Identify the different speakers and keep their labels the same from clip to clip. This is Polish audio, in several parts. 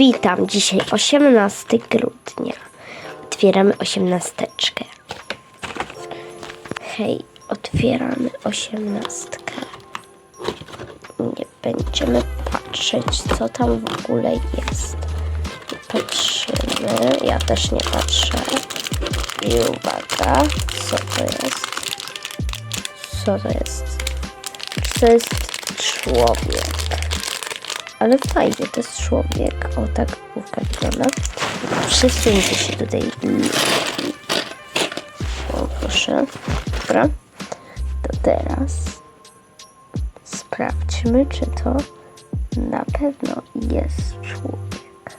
Speaker 1: Witam, dzisiaj 18 grudnia. Otwieramy osiemnasteczkę. Hej, otwieramy osiemnastkę. Nie będziemy patrzeć, co tam w ogóle jest. Patrzymy, ja też nie patrzę. I uwaga, co to jest? Co to jest? To jest człowiek. Ale fajnie, to jest człowiek. O, tak główka wygląda. Przesuńcie się tutaj. O, proszę. Dobra. To teraz sprawdźmy, czy to na pewno jest człowiek.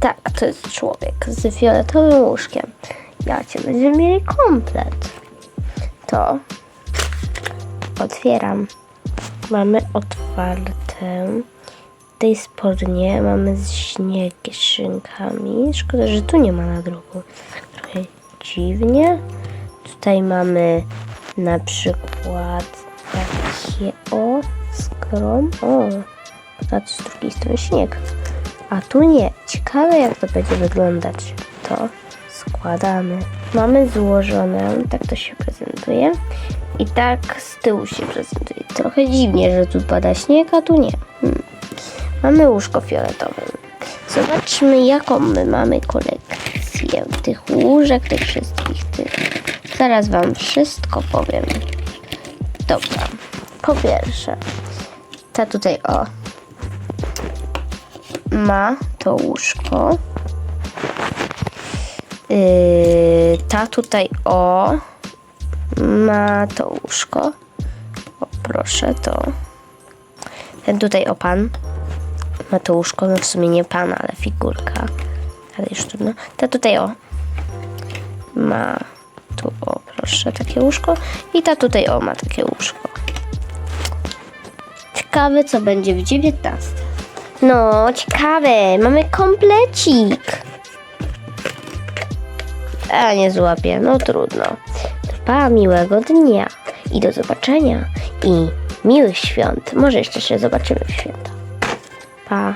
Speaker 1: Tak, to jest człowiek z fioletowym łóżkiem. Ja cię będziemy mieli komplet. To otwieram. Mamy otwarte. Tej spodnie mamy z śniegszynkami. Szkoda, że tu nie ma na drugu. Trochę dziwnie. Tutaj mamy na przykład takie o skrom. O, a z drugiej strony śnieg. A tu nie. Ciekawe jak to będzie wyglądać. To składamy. Mamy złożone, tak to się prezentuje. I tak z tyłu się prezentuje. Trochę dziwnie, że tu pada śnieg, a tu nie. Hmm. Mamy łóżko fioletowe. Zobaczmy, jaką my mamy kolekcję tych łóżek, tych wszystkich tych. Zaraz wam wszystko powiem. Dobra. Po pierwsze, ta tutaj o ma to łóżko. Yy, ta tutaj o ma to łóżko. O, proszę, to. Ten tutaj o pan ma to łóżko. No w sumie nie pan, ale figurka. Ale już trudno. Ta tutaj o ma tu o, proszę, takie łóżko. I ta tutaj o ma takie łóżko. Ciekawe, co będzie w 19. No, ciekawe. Mamy komplecik. A nie złapię, no trudno. Pa, miłego dnia i do zobaczenia i miłych świąt. Może jeszcze się zobaczymy w święta. Pa.